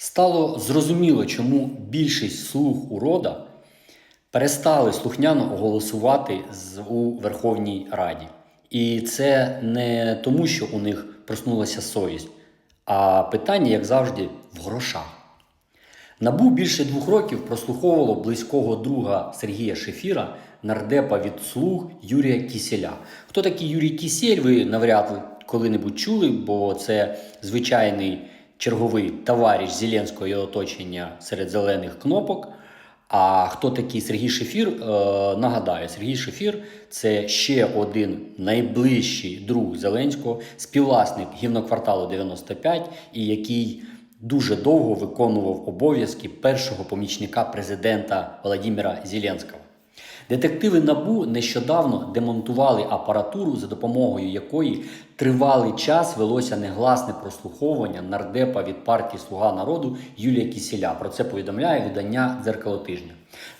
Стало зрозуміло, чому більшість слуг урода перестали слухняно голосувати у Верховній Раді. І це не тому, що у них проснулася совість, а питання, як завжди, в грошах. Набу більше двох років прослуховувало близького друга Сергія Шефіра, нардепа від слуг Юрія Кіселя. Хто такий Юрій Кісель, ви навряд ли коли-небудь чули, бо це звичайний черговий товариш Зеленського і оточення серед зелених кнопок. А хто такий Сергій Шефір? Е, нагадаю, Сергій Шефір це ще один найближчий друг Зеленського, співвласник гівнокварталу 95, і який дуже довго виконував обов'язки першого помічника президента Володимира Зеленського. Детективи НАБУ нещодавно демонтували апаратуру, за допомогою якої тривалий час велося негласне прослуховування нардепа від партії Слуга народу Юлія Кісіля. Про це повідомляє видання дзеркало тижня.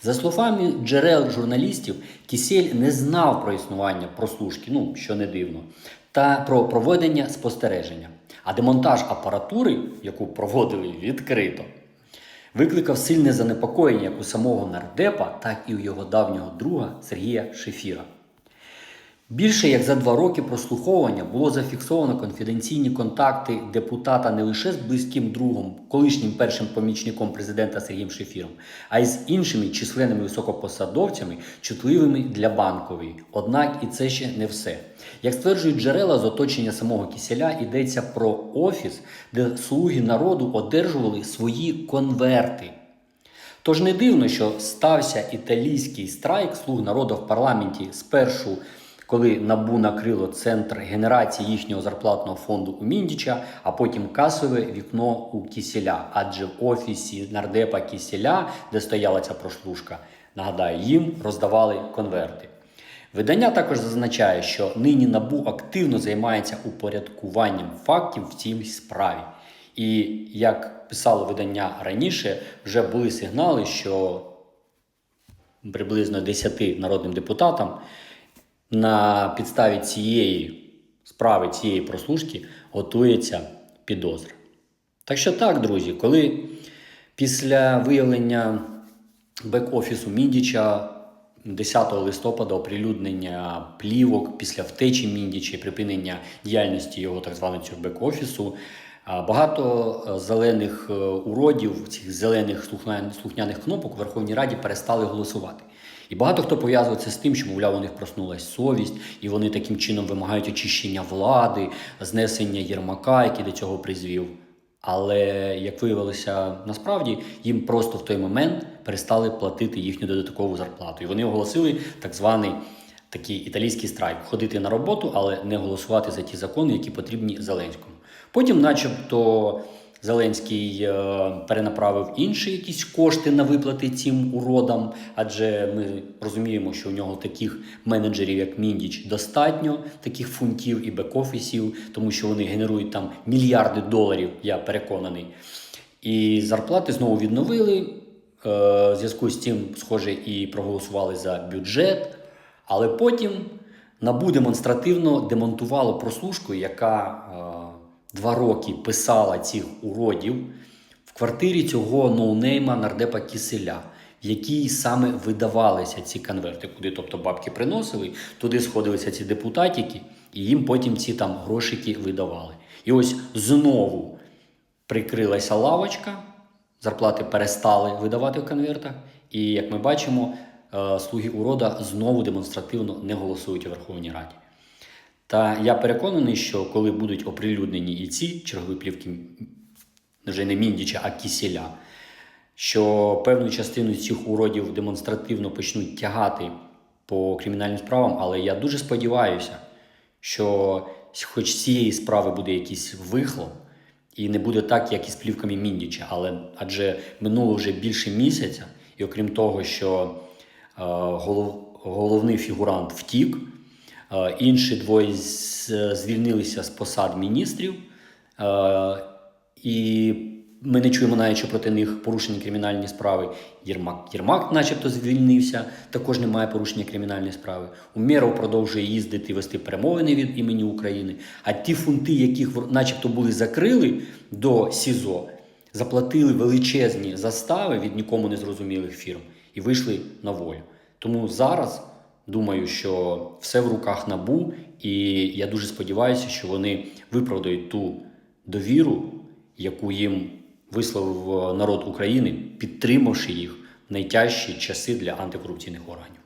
За словами джерел журналістів, Кісель не знав про існування прослушки, ну що не дивно, та про проведення спостереження. А демонтаж апаратури, яку проводили відкрито, викликав сильне занепокоєння як у самого нардепа, так і у його давнього друга Сергія Шефіра. Більше як за два роки прослуховування було зафіксовано конфіденційні контакти депутата не лише з близьким другом, колишнім першим помічником президента Сергієм Шефіром, а й з іншими численними високопосадовцями, чутливими для банкової. Однак і це ще не все. Як стверджують джерела з оточення самого Кіселя, йдеться про офіс, де слуги народу одержували свої конверти. Тож не дивно, що стався італійський страйк слуг народу в парламенті спершу, коли набу накрило центр генерації їхнього зарплатного фонду у Міндіча, а потім касове вікно у Кіселя. Адже в офісі нардепа Кіселя, де стояла ця прослушка, нагадаю, їм роздавали конверти. Видання також зазначає, що нині набу активно займається упорядкуванням фактів в цій справі. І як писало видання раніше, вже були сигнали, що приблизно 10 народним депутатам на підставі цієї справи, цієї прослушки готується підозра. Так що так, друзі, коли після виявлення бек-офісу Міндіча 10 листопада оприлюднення плівок після втечі Міндіча і припинення діяльності його так званого бек-офісу, багато е, зелених е, уродів, цих зелених слухняних кнопок у Верховній Раді перестали голосувати. І багато хто пов'язує це з тим, що, мовляв, у них проснулась совість, і вони таким чином вимагають очищення влади, знесення Єрмака, який до цього призвів. Але як виявилося, насправді їм просто в той момент перестали платити їхню додаткову зарплату. І вони оголосили так званий такий італійський страйк ходити на роботу, але не голосувати за ті закони, які потрібні Зеленському. Потім, начебто, Зеленський е, перенаправив інші якісь кошти на виплати цим уродам, адже ми розуміємо, що у нього таких менеджерів, як Міндіч, достатньо, таких фунтів і бек-офісів, тому що вони генерують там мільярди доларів, я переконаний. І зарплати знову відновили. Е, В зв'язку з цим, схоже, і проголосували за бюджет. Але потім НАБУ демонстративно демонтувало прослушку, яка е, два роки писала цих уродів в квартирі цього ноунейма нардепа Киселя, в якій саме видавалися ці конверти, куди тобто бабки приносили, туди сходилися ці депутатики, і їм потім ці там грошики видавали. І ось знову прикрилася лавочка, зарплати перестали видавати в конвертах. І як ми бачимо, е, слуги урода знову демонстративно не голосують у Верховній Раді. Та я переконаний, що коли будуть оприлюднені і ці чергові плівки вже не Міндіча, а Кісіля, що певну частину цих уродів демонстративно почнуть тягати по кримінальним справам, але я дуже сподіваюся, що хоч цієї справи буде якийсь вихлоп, і не буде так, як із плівками Міндіча. Але адже минуло вже більше місяця, і окрім того, що е, голов, головний фігурант втік, інші двоє звільнилися з посад міністрів, е, і ми не чуємо навіть, що проти них порушені кримінальні справи. Єрмак, Єрмак, начебто, звільнився, також немає порушення кримінальної справи. Умєров продовжує їздити вести перемовини від імені України. А ті фунти, яких начебто були закрили до СІЗО, заплатили величезні застави від нікому не зрозумілих фірм і вийшли на волю. Тому зараз думаю, що все в руках набу, і я дуже сподіваюся, що вони виправдають ту довіру, яку їм висловив народ України, підтримавши їх в найтяжчі часи для антикорупційних органів.